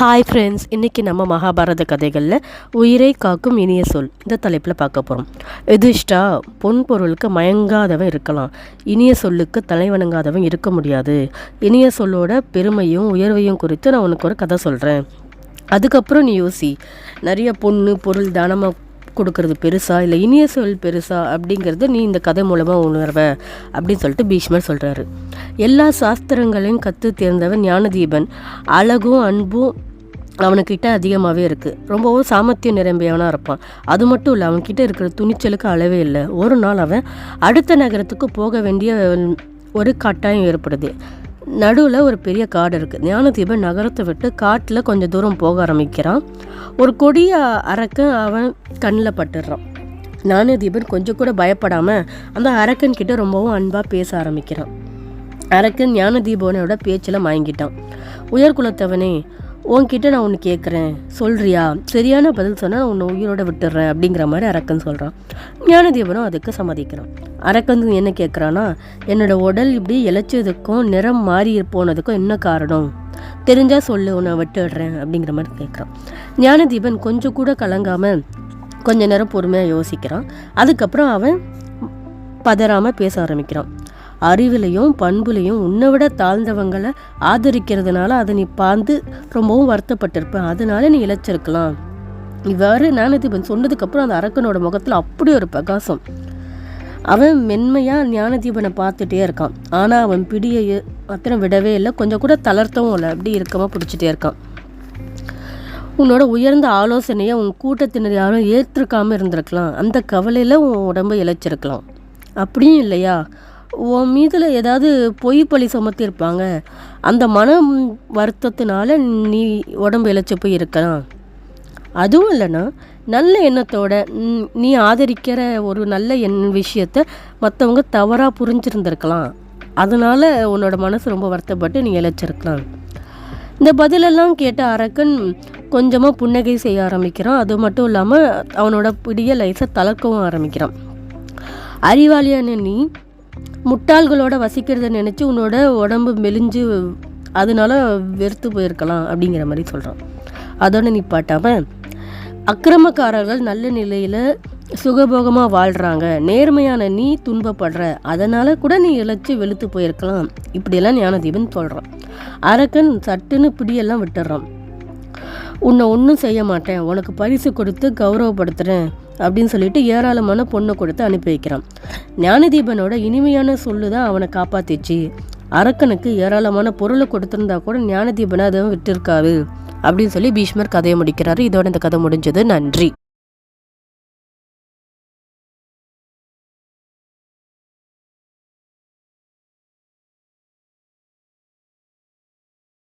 Hi friends இன்றைக்கி நம்ம மகாபாரத கதைகளில் உயிரை காக்கும் இனிய சொல். இந்த தலைப்பில் பார்க்க போகிறோம் எதிர்ஷ்டா பொன் பொருளுக்கு மயங்காதவன் இருக்கலாம். இனிய சொல்லுக்கு தலைவணங்காதவன் இருக்க முடியாது. இனிய சொல்லோட பெருமையும் உயர்வையும் குறித்து நான் உனக்கு ஒரு கதை சொல்கிறேன் அதுக்கப்புறம் நீ யோசி. நிறைய பொண்ணு பொருள் தானமாக கொடுக்கறது பெருசா இல்லை இனிய சொல் பெருசா அப்படிங்கிறது நீ இந்த கதை மூலமாக உணர்வ அப்படின்னு சொல்லிட்டு பீஷ்மர் சொல்கிறாரு எல்லா சாஸ்திரங்களையும் கற்று தேர்ந்தவன் ஞானதீபன். அழகும் அன்பும் அவனுக்கிட்ட அதிகமாகவே இருக்குது ரொம்பவும் சாமர்த்தியம் நிரம்பியவனாக இருப்பான். அது மட்டும் இல்லை அவன்கிட்ட இருக்கிற துணிச்சலுக்கு அளவே இல்லை. ஒரு நாள் அவன் அடுத்த நகரத்துக்கு போக வேண்டிய ஒரு கட்டாயம் ஏற்படுது. நடுவில் ஒரு பெரிய காடு இருக்குது ஞானதீபன் நகரத்தை விட்டு காட்டில் கொஞ்சம் தூரம் போக ஆரம்பிக்கிறான். ஒரு கொடிய அரக்கன் அவன் கண்ணில் பட்டுடுறான் ஞானதீபன் கொஞ்சம் கூட பயப்படாமல் அந்த அரக்கன்கிட்ட ரொம்பவும் அன்பாக பேச ஆரம்பிக்கிறான். அரக்கன் ஞானதீபனோட பேச்சில் மயங்கிட்டான். உயர்குலத்தவனே உன்கிட்ட நான் ஒன்று கேட்குறேன் சொல்றியா? சரியான பதில் சொன்னால் நான் உன்னை உயிரோட விட்டுடுறேன் அப்படிங்கிற மாதிரி அரக்கன் சொல்கிறான் ஞானதேவனும் அதுக்கு சம்மதிக்கிறான். அரக்கன் என்ன கேட்குறான்னா என்னோட உடல் இப்படி இழைச்சதுக்கும் நிறம் மாறி போனதுக்கும் என்ன காரணம்? தெரிஞ்சால் சொல்லு உன்னை விட்டுடுறேன் அப்படிங்கிற மாதிரி கேட்குறான் ஞானதீபன் கொஞ்சம் கூட கலங்காமல் கொஞ்ச நேரம் பொறுமையாக யோசிக்கிறான். அதுக்கப்புறம் அவன் பதறாமல் பேச ஆரம்பிக்கிறான். அறிவிலையும் பண்புலையும் உன்னை விட தாழ்ந்தவங்களை ஆதரிக்கிறதுனால அதை நீ பார்த்து ரொம்பவும் வருத்தப்பட்டிருப்பேன். அதனால நீ இழைச்சிருக்கலாம். இவ்வாறு ஞானதீபன் சொன்னதுக்கப்புறம் அந்த அரக்கனோட முகத்தில் அப்படி ஒரு பிரகாசம். அவன் மென்மையாக ஞானதீபனை பார்த்துட்டே இருக்கான். ஆனால் அவன் பிடியை அத்தனை விடவே இல்லை. கொஞ்சம் கூட தளர்த்தவும் இல்லை. அப்படி இருக்கமாக பிடிச்சிட்டே இருக்கான். உன்னோட உயர்ந்த ஆலோசனையை உன் கூட்டத்தினர் யாரும் ஏற்றுக்காமல் இருந்திருக்கலாம். அந்த கவலையில் உன் உடம்பை இழைச்சிருக்கலாம். அப்படியும் இல்லையா? உன் மீதில் ஏதாவது பொய் பழி சுமத்திருப்பாங்க. அந்த மனம் வருத்தத்தினால நீ உடம்பு இழைச்சி போய் இருக்கலாம். அதுவும் இல்லைன்னா நல்ல எண்ணத்தோட நீ ஆதரிக்கிற ஒரு நல்ல எண் விஷயத்த மற்றவங்க தவறாக புரிஞ்சிருந்திருக்கலாம். அதனால் உன்னோட மனசு ரொம்ப வருத்தப்பட்டு நீ இழைச்சிருக்கலாம். இந்த பதிலெல்லாம் கேட்ட அரக்கன் கொஞ்சமாக புன்னகை செய்ய ஆரம்பிக்கிறான். அது மட்டும் இல்லாமல் அவனோட பிடிய லைஸை தளர்க்கவும் ஆரம்பிக்கிறான். அறிவாளியான நீ முட்டாள்களோட வசிக்கிறத நினச்சி உன்னோட உடம்பு மெலிஞ்சு அதனால வெறுத்து போயிருக்கலாம் அப்படிங்கிற மாதிரி சொல்கிறான் அதோட நிப்பாட்டாமல் அக்கிரமக்காரர்கள் நல்ல நிலையில் சுகபோகமாக வாழ்கிறாங்க நேர்மையான நீ துன்பப்படுற. அதனால் கூட நீ இழைச்சி வெளுத்து போயிருக்கலாம். இப்படியெல்லாம் ஞானதீபன் சொல்கிறான் அரக்கன் சட்டுன்னு பிடியெல்லாம் விட்டுறான். உன்னை ஒன்றும் செய்ய மாட்டேன். உனக்கு பரிசு கொடுத்து கௌரவப்படுத்துகிறேன் அப்படின்னு சொல்லிட்டு ஏராளமான பொண்ணை கொடுத்து அனுப்பி வைக்கிறான். ஞானதீபனோட இனிமையான சொல்லு தான் அவனை காப்பாத்திச்சு. அரக்கனுக்கு ஏராளமான பொருளை கொடுத்துருந்தா கூட ஞானதீபனை அதை விட்டிருக்காரு அப்படின்னு சொல்லி பீஷ்மர் கதையை முடிக்கிறாரு. இதோட இந்த கதை முடிஞ்சது. நன்றி.